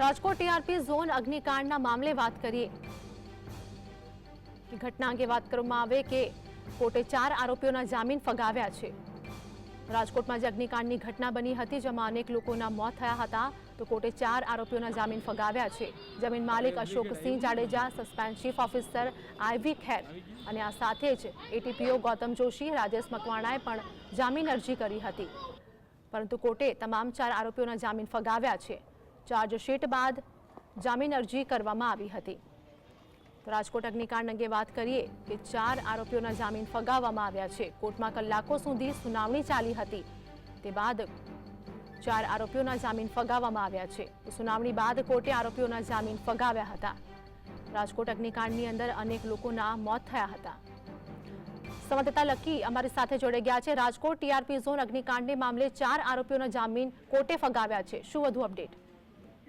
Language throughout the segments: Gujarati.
રાજકોટ ટીઆરપી ઝોન અગ્નિકાંડના મામલે વાત કરીએ. ઘટના અંગે વાત કરવામાં આવે કે કોર્ટે ચાર આરોપીઓના જામીન ફગાવ્યા છે. રાજકોટમાં જે અગ્નિકાંડની ઘટના બની હતી, જેમાં અનેક લોકોના મોત થયા હતા, તો કોર્ટે ચાર આરોપીઓના જામીન ફગાવ્યા છે. જમીન માલિક Ashoksinh Jadeja, suspend chief officer IV Kher અને આ સાથે જ એટીપીઓ ગૌતમ જોશી, રાજેશ મકવાણાએ પણ જામીન અરજી કરી હતી. પરંતુ કોર્ટે તમામ ચાર આરોપીઓના જામીન ફગાવ્યા છે. ચાર્જશીટ બાદ જામીન અરજી કરવામાં આવી હતી. રાજકોટ અગ્નિકાંડ અંગે વાત કરીએ કે ચાર આરોપીઓના જામીન ફગાવવામાં આવ્યા છે. કોર્ટમાં કલાકો સુધી સુનાવણી ચાલી હતી. તે બાદ ચાર આરોપીઓના જામીન ફગાવવામાં આવ્યા છે. સુનાવણી બાદ કોર્ટે આરોપીઓના જામીન ફગાવ્યા હતા. રાજકોટ અગ્નિકાંડની અંદર અનેક લોકોના મોત થયા હતા. સંવાદદાતા લકી અમારી સાથે જોડાઈ ગયા છે. રાજકોટ ટીઆરપી ઝોન અગ્નિકાંડને મામલે ચાર આરોપીઓના જામીન કોર્ટે ફગાવ્યા છે. શું વધુ અપડેટ?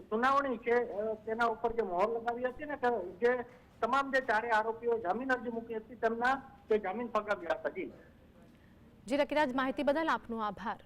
સુનાવણી છે તેના ઉપર જે મોહર લગાવી હતી ને જે તમામ જે ચારે આરોપીઓ જામીન અરજી મૂકી હતી, તેમના તે જામીન ફગાવ્યા હતા. જી. જી રકીરાજ માહિતી બદલ આપનો આભાર.